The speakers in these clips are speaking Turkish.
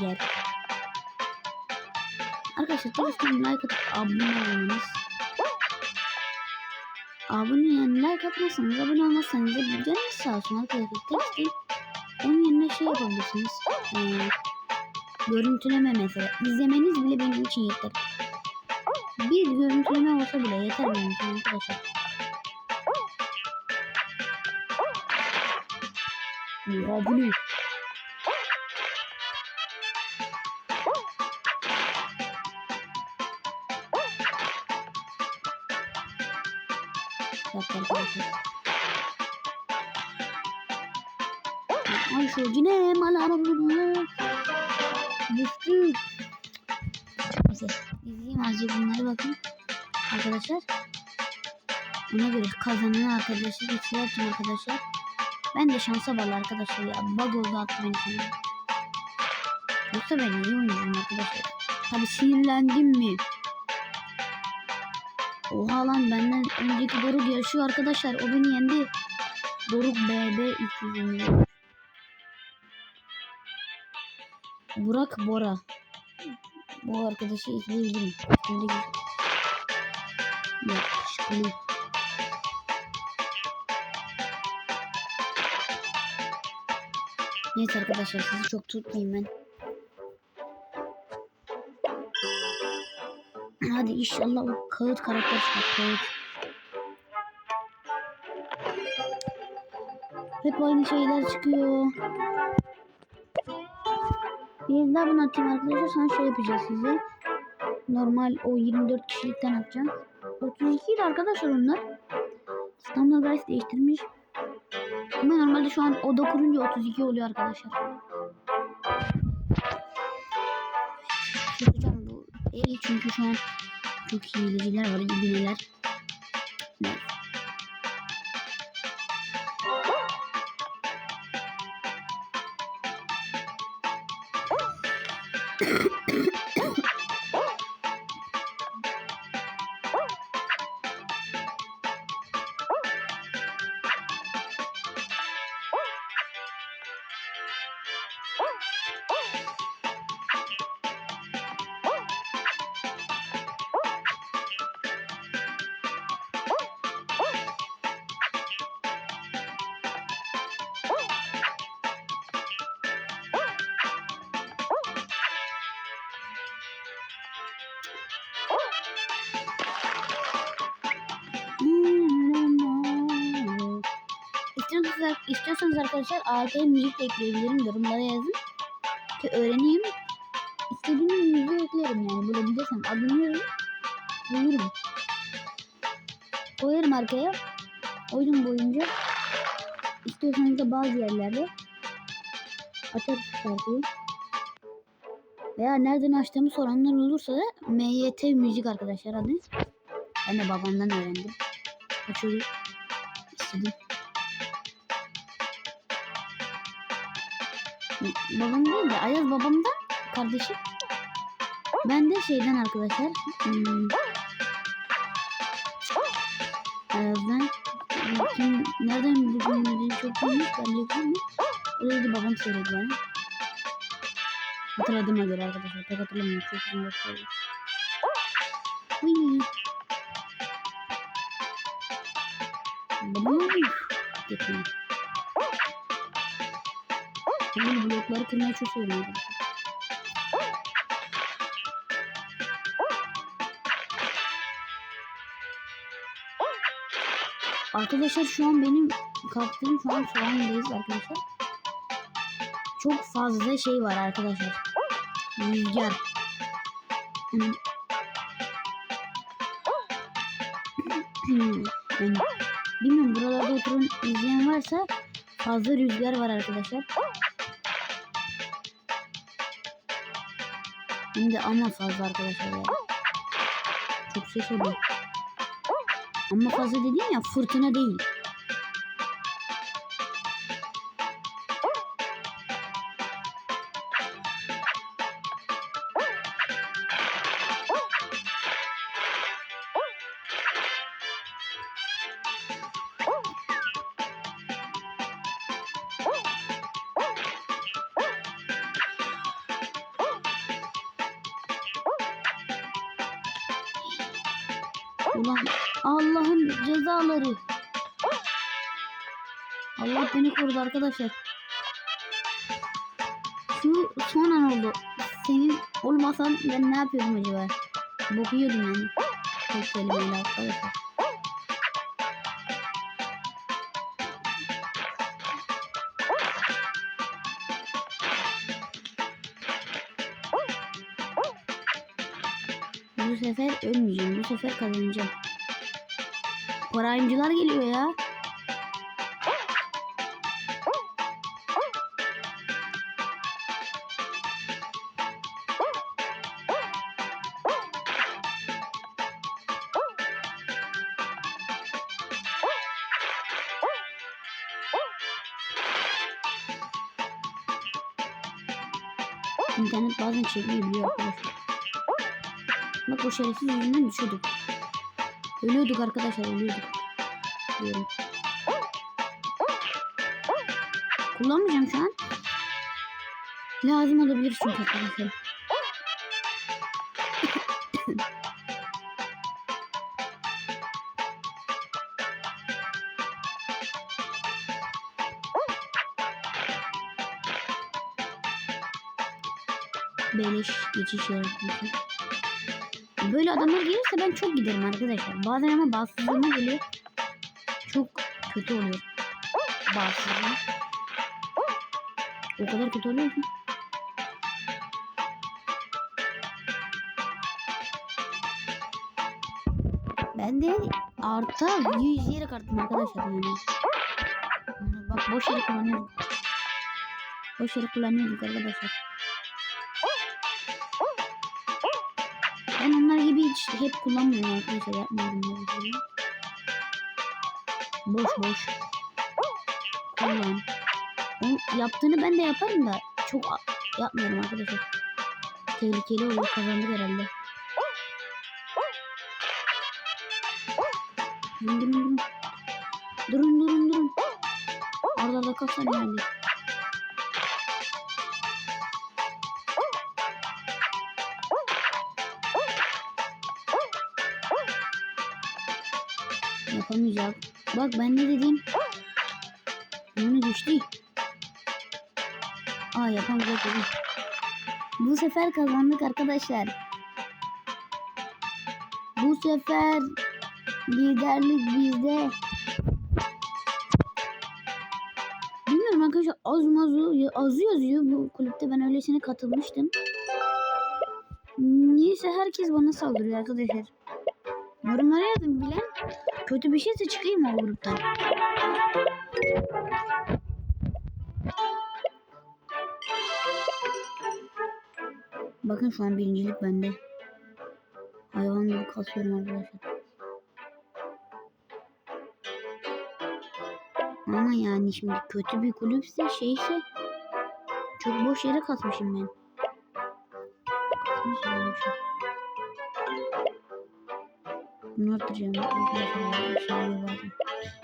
yer. Arkadaşlar tabii like atıp abone olmanız. Abone yani like atmazsanız abone olmazsanız da canınız sağ olsun arkadaşlar. Tekstil onun yerine şey yapabilirsiniz. Ee, görüntüleme mesela. İzlemeniz bile benim için yeter. Bir görüntüleme olsa bile yeter benim için arkadaşlar. Ya Ay şu cine malarını. Düştük. Neyse izleyeyim azıcık bunları bakın. Arkadaşlar. Ona göre kazanan arkadaşlar içler için arkadaşlar. Ben de şansa bağlı arkadaşlar ya. Bug oldu attı beni sana. Yoksa ben iyi oynuyorum arkadaşlar. Tabi sinirlendim mi? Oha lan benden önceki Doruk yaşıyor arkadaşlar. O beni yendi. Doruk BB 320. Burak Bora. Bu arkadaşı izleyebilirim. Şimdi yakışıklı. Neyse arkadaşlar sizi çok tutmayayım ben. Hadi inşallah o kağıt karakter çıkar kağıt. Hep aynı şeyler çıkıyor. Bir daha bunu atayım arkadaşlar. Sonra şey yapacağız size. Normal o 24 kişilikten atacağım. 32 idi arkadaşlar onlar. Stamina Guys değiştirmiş. Ama normalde şu an o da kurunca 32 oluyor arkadaşlar. Yapacağım bu. İyi çünkü şu an çok hileciler var, ibineler. Neyse. İstiyorsanız, istiyorsanız arkadaşlar arkaya müzik de ekleyebilirim. Yorumlara yazın. Ki öğreneyim. İstediğim müziği eklerim yani. Bulabilirsem adını bulurum. Koyarım arkaya. Oyun boyunca. İstiyorsanız da bazı yerlerde açarız şarkıyı. Veya nereden açtığımı soranlar olursa da MYT müzik arkadaşlar adı. Ben de babamdan öğrendim. Açıyorum. İstedim. Babam değil de Ayaz babamdan kardeşim. Ben de şeyden arkadaşlar. Hmm, Ayaz'dan kim nereden buldum dediğini çok bilmiş. Ben de bilmiyorum. Öyle de babam söyledi bana. Hatırladığıma göre arkadaşlar. Pek hatırlamıyorum. Çok uzun vakit oldu. Uy. Babam Bugün blokları kırmayı çok seviyorum arkadaşlar. Şu an benim kalktığım şu an soğandayız arkadaşlar. Çok fazla şey var arkadaşlar. Rüzgar. Hmm. Hmm. Bilmiyorum buralarda oturan izleyen varsa fazla rüzgar var arkadaşlar. De ama fazla arkadaşlar ya. Çok ses oluyor. Ama fazla dediğim ya fırtına değil. Ulan Allah'ın cezaları. Allah beni korudu arkadaşlar. Şu son an oldu. Senin olmasan ben ne yapıyordum acaba? Bok yiyordum yani. Tek kelimeyle arkadaşlar. Sefer ölmeyeceğim. Bu sefer kazanacağım. Parayımcılar geliyor ya. İnternet bazen çekmeyebiliyor arkadaşlar. Bak o şerefsiz yüzünden düşüyorduk. Ölüyorduk arkadaşlar ölüyorduk. Diyorum. Kullanmayacağım şu an. Lazım olabilir çünkü arkadaşlar. Beleş geçiş yaratması. Böyle adamlar gelirse ben çok giderim arkadaşlar. Bazen ama bağımsızlığıma geliyor. Çok kötü oluyor. Bağımsızlığım. O kadar kötü oluyor ki. Ben de arta 100 yere kartım arkadaşlar yani. Bak boş yere kullanıyorduk. Boş yere kullanıyorduk arkadaşlar. Ben onlar gibi hiç hep kullanmıyorum arkadaşlar yapmıyorum. Boş boş. Kullan. Onun yaptığını ben de yaparım da çok yapmıyorum arkadaşlar. Tehlikeli oluyor kazandık herhalde. Durun durun durun. Durun durun durun. Arda arda kaç tane Yapamayacak. Bak ben ne dedim? Bunu düştü. Aa yapamayacak dedim. Bu sefer kazandık arkadaşlar. Bu sefer liderlik bizde. Bilmiyorum arkadaşlar az mazu azı yazıyor bu kulüpte ben öylesine katılmıştım. Niyeyse herkes bana saldırıyor arkadaşlar. Yorumlara yazın bilen kötü bir şeyse çıkayım o gruptan. Bakın şu an birincilik bende. Hayvan gibi kasıyorum arkadaşlar. Ama yani şimdi kötü bir kulüpse şeyse çok boş yere kasmışım ben. Kasmışım. Bunu atacağım.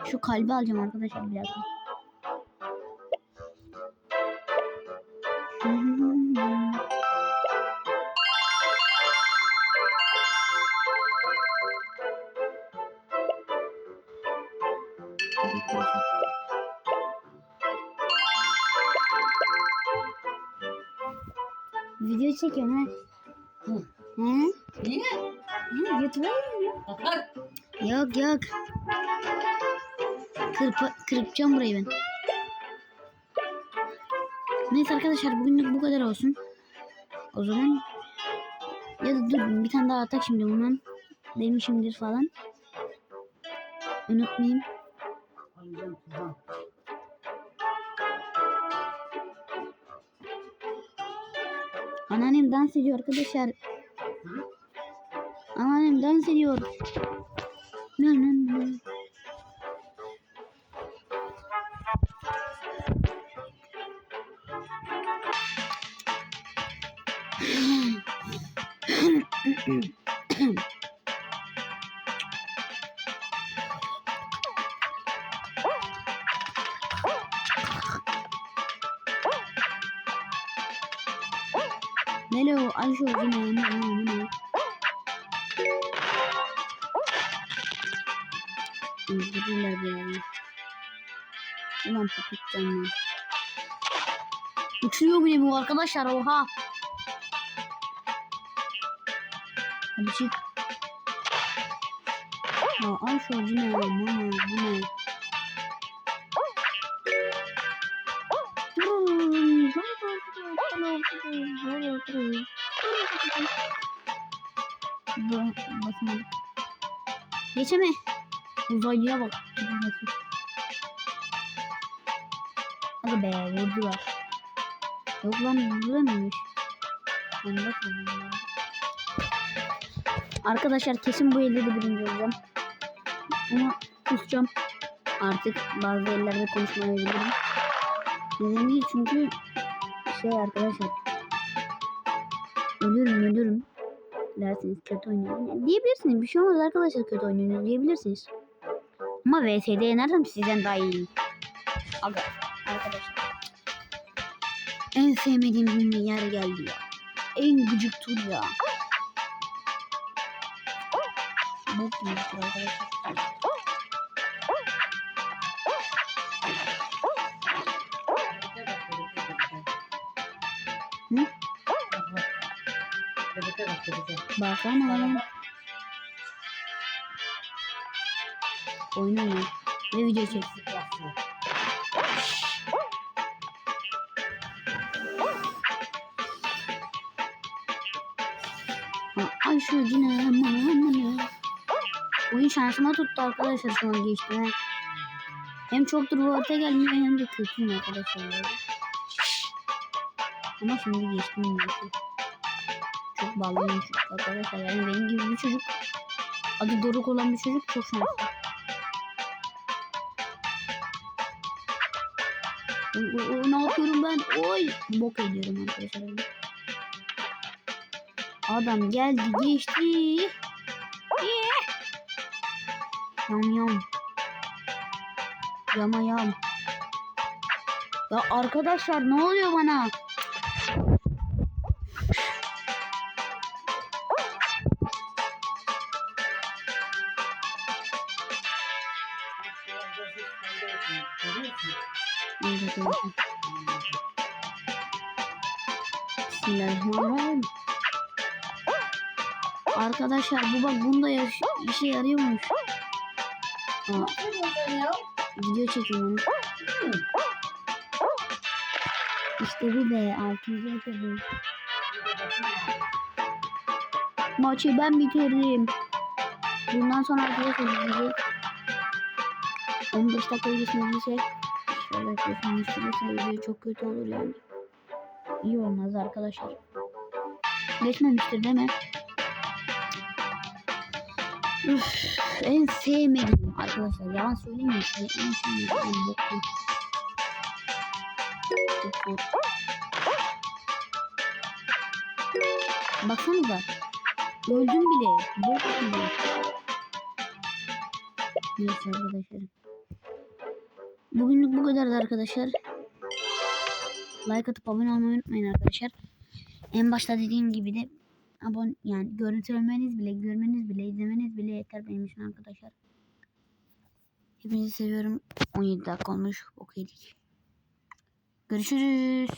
Şu kalbi alacağım arkadaşlar bir dakika. Video çekiyorum ha. Hı. Hı? Niye? Hı, YouTube'a. Yok yok. Kırpa, kırpacağım burayı ben. Neyse arkadaşlar bugünlük bu kadar olsun. O zaman ya da dur bir tane daha atak şimdi bundan demişimdir falan. Unutmayayım. Anneannem dans ediyor arkadaşlar. Anneannem dans ediyor. Nı nı nı. Hello, Öldürürler beni. Ulan popitcan ya. Uçuyor bile bu arkadaşlar oha. Hadi çık. Ya al şu acı ne ya? Bu ne? Bu ne? Bu- basmadık. Geçeme. Uzaylıya bak. Hadi be vurdular. Yok lan vuramıyormuş. Sonunda sandım ya. Arkadaşlar kesin bu elde de birinci olacağım. Ama kusacağım. Artık bazı ellerde konuşmayabilirim. Neden değil çünkü şey arkadaşlar. Ölürüm ölürüm. Dersiniz kötü oynuyorum. Yani diyebilirsiniz. Bir şey olmaz arkadaşlar kötü oynuyorsunuz diyebilirsiniz. Ama VS'de yenersem sizden daha iyiyim. Aga arkadaşlar. En sevmediğim cümle yer geldi ya. En gıcık tur ya. Bok gibi tur arkadaşlar. Bakalım. Oynuyor. Ve video çek. Eksik basıyor. Ha, Ay şu yine aman. Oyun şansıma tuttu arkadaşlar an geçti. He. Hem çoktur bu harita gelmiyor hem de kötüyüm arkadaşlar. Ama şimdi geçtim neyse. Çok bağlıyım arkadaşlar. Yani benim gibi bir çocuk. Adı Doruk olan bir çocuk çok şanslı. Ne yapıyorum ben? Oy! Bok ediyorum arkadaşlar. Adam geldi geçti. Yam yam. Yama yam. Ya arkadaşlar ne oluyor bana? Neyse, neyse. Bismillahirrahmanirrahim. Arkadaşlar bu bak bunda yaş- işe yarıyormuş. Aa, video çekiyorum. İşte bu be altıncı bitirdim. Maçı ben bitirdim. Bundan sonra arkadaşlar video 15 dakika geçmeyecek. Şöyle yapıyorsun müşterirse video çok kötü olur yani. İyi olmaz arkadaşlar. Geçmemiştir değil mi? Üf, en sevmediğim arkadaşlar yalan söyleyeyim size en sevmediğim. Boklu. Baksanıza. Öldüm bile. Bok gibi. Neyse arkadaşlar. Bugünlük bu kadardı arkadaşlar. Like atıp abone olmayı unutmayın arkadaşlar. En başta dediğim gibi de abone yani görüntülemeniz bile, görmeniz bile, izlemeniz bile yeter benim için arkadaşlar. Hepinizi seviyorum. 17 dakika olmuş. Okeydik. Görüşürüz.